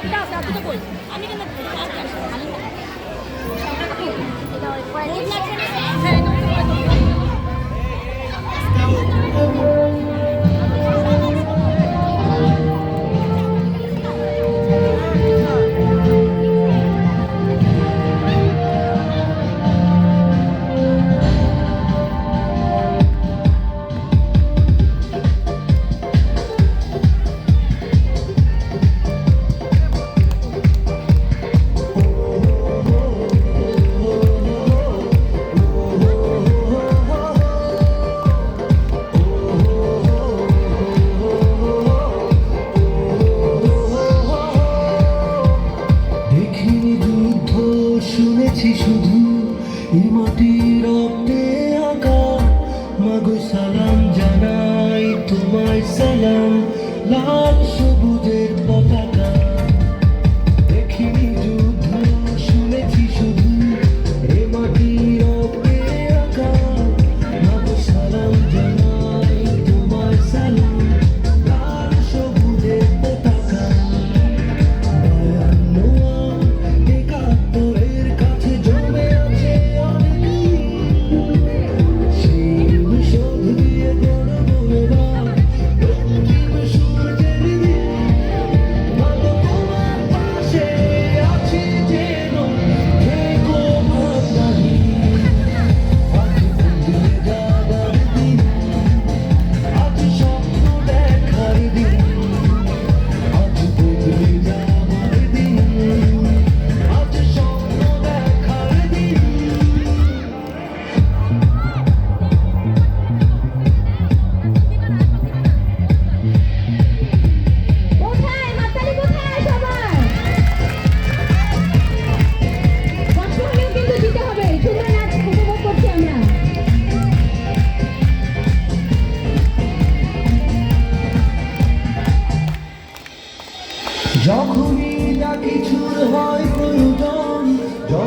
একটা আছে আর দুটো কই আমি কিন্তু আছি শুধু এ মাটি রক্তে সালাম জানাই তোমায় সালাম লাল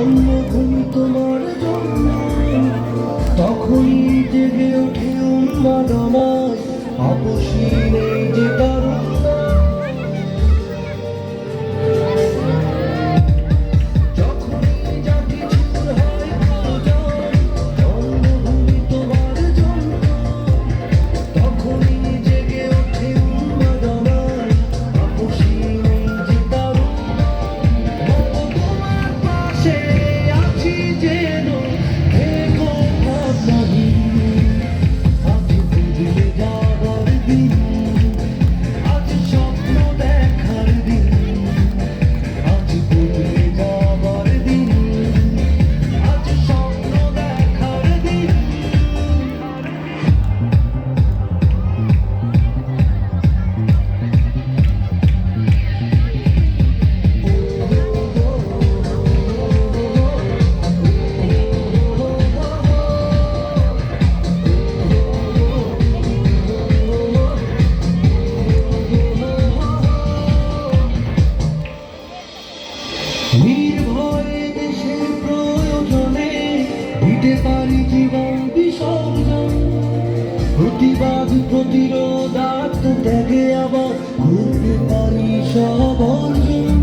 জন্মভূমি তোমার তখনই জেগে ওঠে উন্মাদনায় অপশীলের পারি জীবন বিসর্জন। প্রতিবাদ প্রতিরোধ আত্মত্যাগে আবার ঘুরতে পারি সব অর্জন।